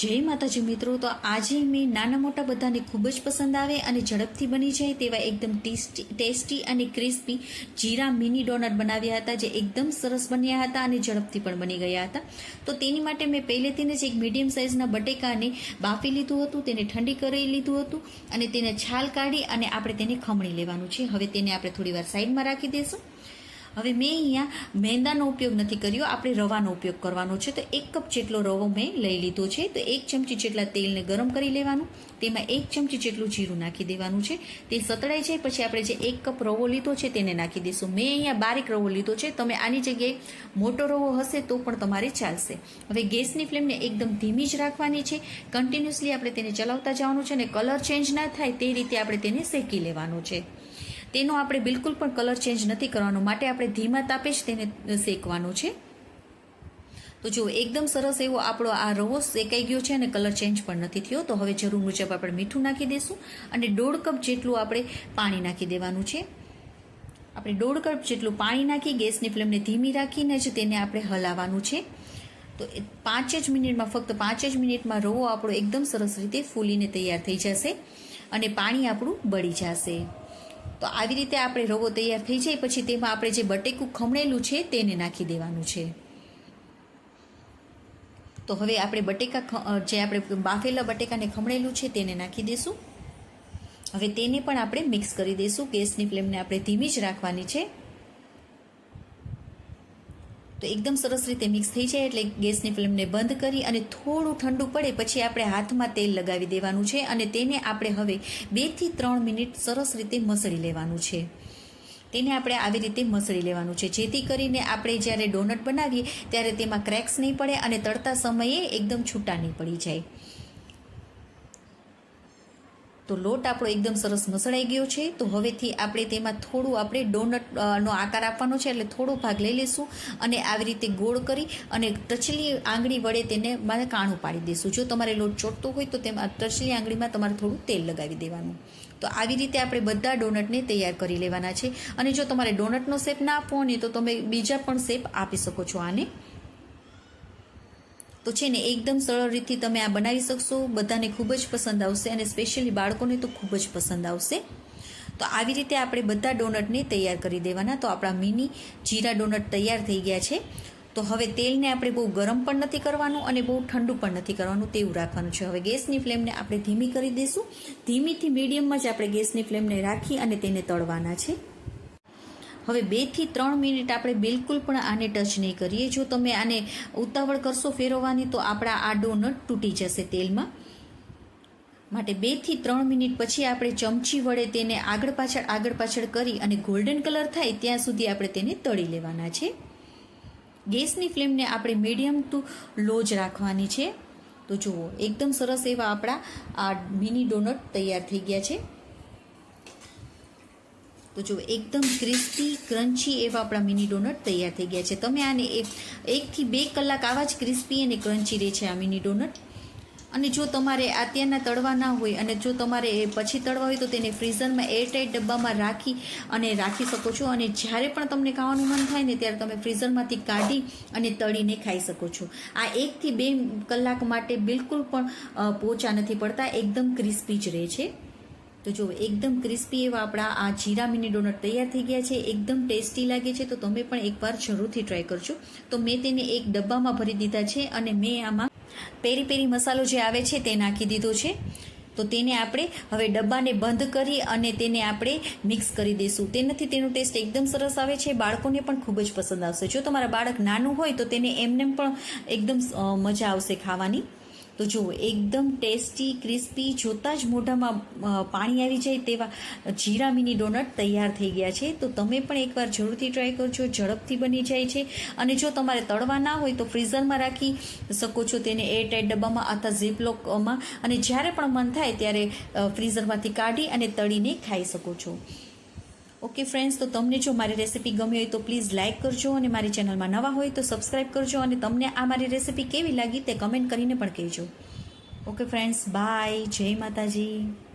જય માતાજી મિત્રો, તો આજે મેં નાના મોટા બધાને ખૂબ જ પસંદ આવે અને ઝડપથી બની જાય તેવા એકદમ ટેસ્ટી ટેસ્ટી અને ક્રિસ્પી જીરા મિની ડોનટ બનાવ્યા હતા, જે એકદમ સરસ બન્યા હતા અને ઝડપથી પણ બની ગયા હતા. તો તેની માટે મેં પહેલેથી જ એક મીડિયમ સાઇઝના બટેકાને બાફી લીધું હતું, તેને ઠંડી કરી લીધું હતું અને તેને છાલ કાઢી અને આપણે તેને ખમણી લેવાનું છે. હવે તેને આપણે થોડીવાર સાઈડમાં રાખી દઈશું હવે મેં અહીંયા મેંદાનો ઉપયોગ નથી કર્યો, આપણે રવાનો ઉપયોગ કરવાનો છે. તો એક કપ જેટલો રવો મેં લઈ લીધો છે. તો એક ચમચી જેટલા તેલને ગરમ કરી લેવાનું, તેમાં એક ચમચી જેટલું જીરું નાખી દેવાનું છે. તે સતળાઈ જાય, પછી આપણે જે એક કપ રવો લીધો છે તેને નાખી દઈશું. મેં અહીંયા બારીક રવો લીધો છે. તમે આની જગ્યાએ મોટો રવો હશે તો પણ તમારે ચાલશે. હવે ગેસની ફ્લેમને એકદમ ધીમી જ રાખવાની છે. કન્ટિન્યુઅસલી આપણે તેને ચલાવતા જવાનું છે અને કલર ચેન્જ ના થાય તે રીતે આપણે તેને શેકી લેવાનું છે. તેનો આપણે બિલકુલ પણ કલર ચેન્જ નથી કરવાનો. માટે આપણે ધીમા તાપે જ તેને શેકવાનું છે. તો જો એકદમ સરસ એવો આપણો આ રવો શેકાઈ ગયો છે અને કલર ચેન્જ પણ નથી થયો. તો હવે જરૂર મુજબ આપણે મીઠું નાખી દઈશું અને દોઢ કપ જેટલું આપણે પાણી નાખી દેવાનું છે. આપણે દોઢ કપ જેટલું પાણી નાખી ગેસની ફ્લેમને ધીમી રાખીને જ તેને આપણે હલાવવાનું છે. તો પાંચ જ મિનિટમાં, ફક્ત પાંચ જ મિનિટમાં રવો આપણો એકદમ સરસ રીતે ફૂલીને તૈયાર થઈ જશે અને પાણી આપણું બળી જશે. તો આવી રીતે આપણે રવો તૈયાર થઈ જાય, પછી તેમાં આપણે જે બટેકું ખમણેલું છે તેને નાખી દેવાનું છે. તો હવે આપણે બટેકા જે આપણે બાફેલા બટેકાને ખમણેલું છે તેને નાખી દઈશું હવે તેને પણ આપણે મિક્સ કરી દઈશું ગેસની ફ્લેમને આપણે ધીમી જ રાખવાની છે. તો એકદમ સરસ રીતે મિક્સ થઈ જાય એટલે ગેસની ફ્લેમને બંધ કરી અને થોડું ઠંડુ પડે પછી આપણે હાથમાં તેલ લગાવી દેવાનું છે અને તેને આપણે હવે બેથી ત્રણ મિનિટ સરસ રીતે મસળી લેવાનું છે. તેને આપણે આવી રીતે મસળી લેવાનું છે. જેથી કરીને આપણે જ્યારે ડોનટ બનાવીએ ત્યારે તેમાં ક્રેક્સ નહીં પડે અને તળતા સમયે એકદમ છૂટા નહીં પડી જાય. તો લોટ આપણો એકદમ સરસ મસળાઈ ગયો છે. તો હવેથી આપણે તેમાં થોડું આપણે ડોનટ નો આકાર આપવાનો છે એટલે થોડો ભાગ લઈ લઈશું અને આવી રીતે ગોળ કરી અને ટચલી આંગળી વડે તેને મારે કાણું પાડી દઈશું. જો તમારે લોટ ચોટતો હોય તો તેમાં ટચલી આંગળીમાં તમારે થોડું તેલ લગાવી દેવાનું. તો આવી રીતે આપણે બધા ડોનટને તૈયાર કરી લેવાના છે. અને જો તમારે ડોનટનો શેપ ના આપવો ને તો તમે બીજા પણ શેપ આપી શકો છો આને. તો છે ને એકદમ સરળ રીતથી તમે આ બનાવી શકશો. બધાને ખૂબ જ પસંદ આવશે અને સ્પેશિયલી બાળકોને તો ખૂબ જ પસંદ આવશે. તો આવી રીતે આપણે બધા ડોનટને તૈયાર કરી દેવાના. તો આપણા મિની જીરા ડોનટ તૈયાર થઈ ગયા છે. તો હવે તેલને આપણે બહુ ગરમ પણ નથી કરવાનું અને બહુ ઠંડુ પણ નથી કરવાનું તેવું રાખવાનું છે. હવે ગેસની ફ્લેમને આપણે ધીમી કરી દઈશું ધીમીથી મીડિયમમાં જ આપણે ગેસની ફ્લેમને રાખી અને તેને તળવાના છે. હવે બેથી ત્રણ મિનિટ આપણે બિલકુલ પણ આને ટચ નહીં કરીએ. જો તમે આને ઉતાવળ કરશો ફેરવવાની, તો આપણા આ ડોનટ તૂટી જશે તેલમાં. માટે બેથી ત્રણ મિનિટ પછી આપણે ચમચી વડે તેને આગળ પાછળ આગળ પાછળ કરી અને ગોલ્ડન કલર થાય ત્યાં સુધી આપણે તેને તળી લેવાના છે. ગેસની ફ્લેમને આપણે મીડિયમ ટુ લો જ રાખવાની છે. તો જુઓ, એકદમ સરસ એવા આપણા આ મિની ડોનટ તૈયાર થઈ ગયા છે. તો જો એકદમ ક્રિસ્પી ક્રન્ચી એવા આપણા મિની ડોનટ તૈયાર થઈ ગયા છે. તમે આને એક, એકથી બે કલાક આવા જ ક્રિસ્પી અને ક્રન્ચી રહે છે આ મિની ડોનટ અને જો તમારે અત્યારના તળવા ના હોય અને જો તમારે એ પછી તળવા હોય તો તેને ફ્રીઝરમાં એરટાઈટ ડબ્બામાં રાખી અને રાખી શકો છો. અને જ્યારે પણ તમને ખાવાનું મન થાય ને ત્યારે તમે ફ્રીઝરમાંથી કાઢી અને તળીને ખાઈ શકો છો. આ એકથી બે કલાક માટે બિલકુલ પણ પોચા નથી પડતા. એકદમ ક્રિસ્પી જ રહે છે. તો જો એકદમ ક્રિસ્પી એવા આપણા આ જીરા મિની ડોનટ તૈયાર થઈ ગયા છે, એકદમ ટેસ્ટી લાગે છે, તો તમે પણ એકવાર જરૂરથી ટ્રાય કરજો. તો મેં તેને એક ડબ્બામાં ભરી દીધા છે અને મેં આમાં પેરી પેરી મસાલો જે આવે છે તે નાખી દીધો છે. તો તેને આપણે હવે ડબ્બાને બંધ કરી અને તેને આપણે મિક્સ કરી દઈશું તેનાથી તેનો ટેસ્ટ એકદમ સરસ આવે છે. બાળકોને પણ ખૂબ જ પસંદ આવશે. જો તમારા બાળક નાનું હોય તો તેને એમને પણ એકદમ મજા આવશે ખાવાની. તો જુઓ એકદમ ટેસ્ટી, ક્રિસ્પી, જોતાં જ મોઢામાં પાણી આવી જાય તેવા જીરા મિની ડોનટ તૈયાર થઈ ગયા છે. તો તમે પણ એકવાર જરૂરથી ટ્રાય કરજો. ઝડપથી બની જાય છે. અને જો તમારે તળવા ના હોય તો ફ્રીઝરમાં રાખી શકો છો તેને એરટાઈટ ડબ્બામાં અથવા ઝીપલોકમાં. અને જ્યારે પણ મન થાય ત્યારે ફ્રીઝરમાંથી કાઢી અને તળીને ખાઈ શકો છો. ઓકે ફ્રેન્ડ્સ તો તમને જો મારી રેસિપી ગમી હોય તો પ્લીઝ લાઇક કરજો અને મારી ચેનલમાં નવા હોય તો સબસ્ક્રાઈબ કરજો અને તમને આ મારી રેસિપી કેવી લાગી તે કમેન્ટ કરીને પણ કહેજો. ઓકે ફ્રેન્ડ્સ બાય જય માતાજી.